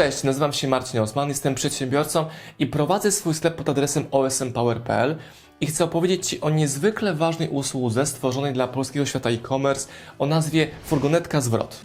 Cześć, nazywam się Marcin Osman, jestem przedsiębiorcą i prowadzę swój sklep pod adresem osmpower.pl i chcę opowiedzieć Ci o niezwykle ważnej usłudze stworzonej dla polskiego świata e-commerce o nazwie Furgonetka Zwrot.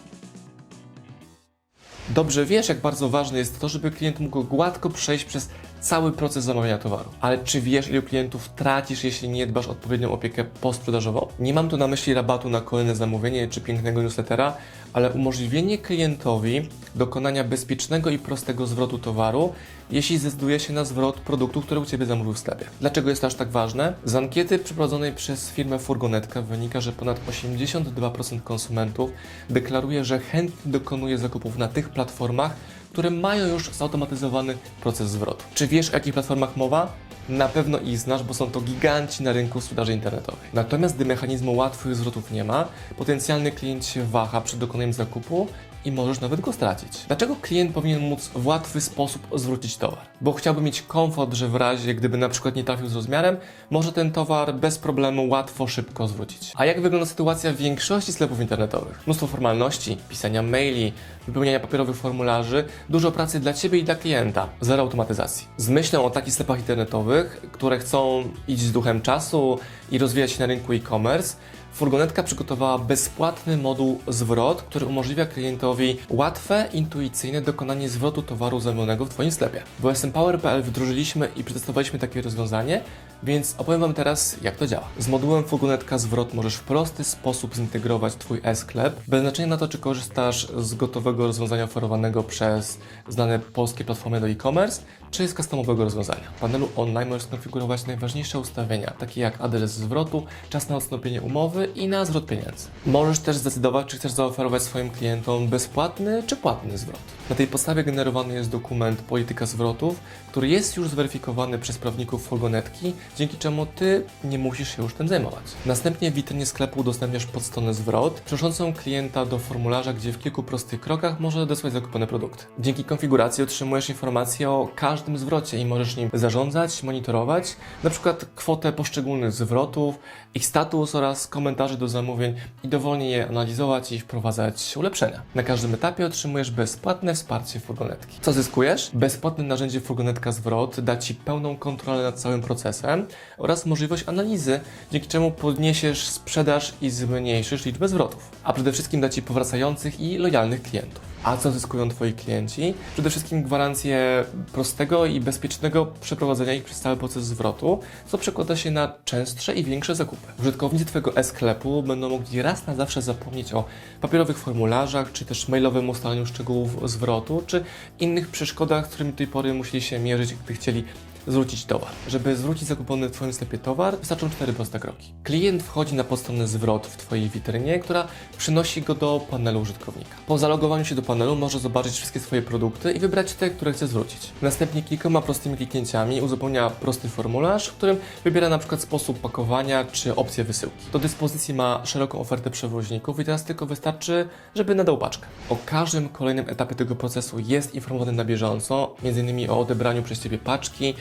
Dobrze wiesz, jak bardzo ważne jest to, żeby klient mógł gładko przejść przez cały proces zamawiania towaru. Ale czy wiesz, ilu klientów tracisz, jeśli nie dbasz o odpowiednią opiekę postsprzedażową? Nie mam tu na myśli rabatu na kolejne zamówienie czy pięknego newslettera, ale umożliwienie klientowi dokonania bezpiecznego i prostego zwrotu towaru, jeśli zdecyduje się na zwrot produktu, który u Ciebie zamówił w sklepie. Dlaczego jest to aż tak ważne? Z ankiety przeprowadzonej przez firmę Furgonetka wynika, że ponad 82% konsumentów deklaruje, że chętnie dokonuje zakupów na tych platformach, które mają już zautomatyzowany proces zwrotu. Czy wiesz, o jakich platformach mowa? Na pewno ich znasz, bo są to giganci na rynku sprzedaży internetowej. Natomiast gdy mechanizmu łatwych zwrotów nie ma, potencjalny klient się waha przed dokonaniem zakupu i możesz nawet go stracić. Dlaczego klient powinien móc w łatwy sposób zwrócić towar? Bo chciałby mieć komfort, że w razie gdyby na przykład nie trafił z rozmiarem, może ten towar bez problemu łatwo, szybko zwrócić. A jak wygląda sytuacja w większości sklepów internetowych? Mnóstwo formalności, pisania maili, wypełniania papierowych formularzy, dużo pracy dla Ciebie i dla klienta, zero automatyzacji. Z myślą o takich sklepach internetowych, które chcą iść z duchem czasu i rozwijać się na rynku e-commerce, Furgonetka przygotowała bezpłatny moduł zwrot, który umożliwia klientowi łatwe, intuicyjne dokonanie zwrotu towaru zamówionego w Twoim sklepie. W osmpower.pl wdrożyliśmy i przetestowaliśmy takie rozwiązanie, więc opowiem Wam teraz, jak to działa. Z modułem Furgonetka Zwrot możesz w prosty sposób zintegrować Twój e-sklep, bez znaczenia na to, czy korzystasz z gotowego rozwiązania oferowanego przez znane polskie platformy do e-commerce, czy z customowego rozwiązania. W panelu online możesz skonfigurować najważniejsze ustawienia, takie jak adres zwrotu, czas na odstąpienie umowy i na zwrot pieniędzy. Możesz też zdecydować, czy chcesz zaoferować swoim klientom bezpłatny czy płatny zwrot. Na tej podstawie generowany jest dokument Polityka Zwrotów, który jest już zweryfikowany przez prawników Furgonetki, dzięki czemu Ty nie musisz się już tym zajmować. Następnie w witrynie sklepu udostępniasz podstronę zwrot, przenoszącą klienta do formularza, gdzie w kilku prostych krokach może odesłać zakupione produkty. Dzięki konfiguracji otrzymujesz informacje o każdym zwrocie i możesz nim zarządzać, monitorować, na przykład kwotę poszczególnych zwrotów, ich status oraz komentarzy do zamówień i dowolnie je analizować i wprowadzać ulepszenia. Na każdym etapie otrzymujesz bezpłatne wsparcie furgonetki. Co zyskujesz? Bezpłatne narzędzie Furgonetka Zwrot da Ci pełną kontrolę nad całym procesem oraz możliwość analizy, dzięki czemu podniesiesz sprzedaż i zmniejszysz liczbę zwrotów. A przede wszystkim da Ci powracających i lojalnych klientów. A co zyskują Twoi klienci? Przede wszystkim gwarancję prostego i bezpiecznego przeprowadzenia ich przez cały proces zwrotu, co przekłada się na częstsze i większe zakupy. Użytkownicy Twojego e-sklepu będą mogli raz na zawsze zapomnieć o papierowych formularzach, czy też mailowym ustalaniu szczegółów zwrotu, czy innych przeszkodach, z którymi do tej pory musieli się mierzyć, gdy chcieli zwrócić towar. Żeby zwrócić zakupiony w Twoim sklepie towar, wystarczą cztery proste kroki. Klient wchodzi na podstronę zwrot w Twojej witrynie, która przynosi go do panelu użytkownika. Po zalogowaniu się do panelu może zobaczyć wszystkie swoje produkty i wybrać te, które chce zwrócić. Następnie kilkoma prostymi kliknięciami uzupełnia prosty formularz, w którym wybiera na przykład sposób pakowania czy opcję wysyłki. Do dyspozycji ma szeroką ofertę przewoźników i teraz tylko wystarczy, żeby nadał paczkę. O każdym kolejnym etapie tego procesu jest informowany na bieżąco, m.in. o odebraniu przez Ciebie paczki,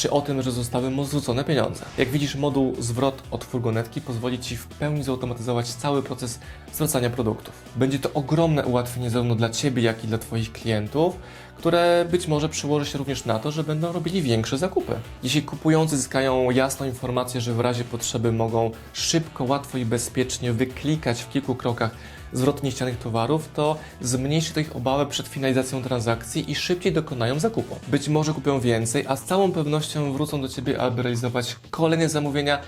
czy o tym, że zostały mu zwrócone pieniądze. Jak widzisz, moduł zwrot od furgonetki pozwoli Ci w pełni zautomatyzować cały proces zwracania produktów. Będzie to ogromne ułatwienie zarówno dla Ciebie, jak i dla Twoich klientów, które być może przełoży się również na to, że będą robili większe zakupy. Jeśli kupujący zyskają jasną informację, że w razie potrzeby mogą szybko, łatwo i bezpiecznie wyklikać w kilku krokach zwrot niechcianych towarów, to zmniejszy to ich obawę przed finalizacją transakcji i szybciej dokonają zakupu. Być może kupią więcej, a z całą pewnością wrócą do Ciebie, aby realizować kolejne zamówienia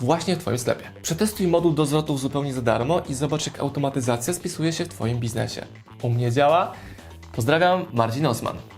właśnie w Twoim sklepie. Przetestuj moduł do zwrotów zupełnie za darmo i zobacz, jak automatyzacja spisuje się w Twoim biznesie. U mnie działa. Pozdrawiam, Marcin Osman.